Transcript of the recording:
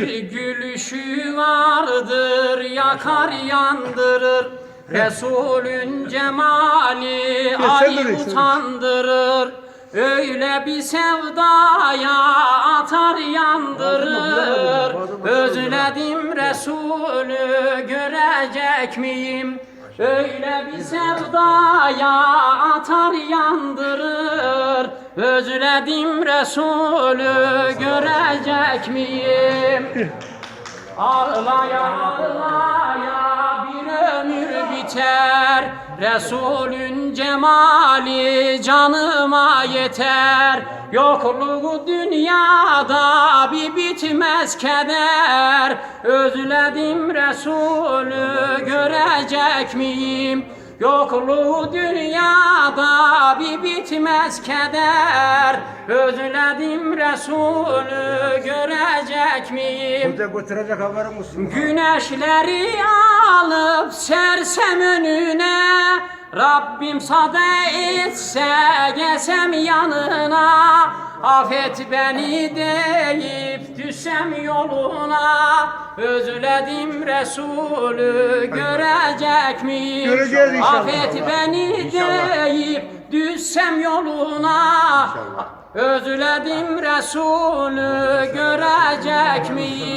Bir gülüşü vardır yakar yandırır Resulün cemali sen ay de reis, utandırır Öyle bir sevdaya atar yandırır Özledim Resulü görecek miyim? Öyle bir sevdaya atar yandırır. Özledim Resulü görecek miyim? Ağlaya ağlaya bir ömür biter. Resulün cemali canıma yeter. Yokluğu dünyada bir bitmez keder. Özledim Resulü görecek miyim? Yokluğu dünyada bir bitmez keder Özledim Resulü görecek miyim? Bize götürecek haberim olsun. Güneşleri alıp sersem önüne Rabbim sade etse gesem yanına Affet beni deyip düşsem yoluna Özledim Resulü görecek miyim? Göreceğiz inşallah. Affet beni deyip düşsem yoluna Özledim Resulü görecek miyim?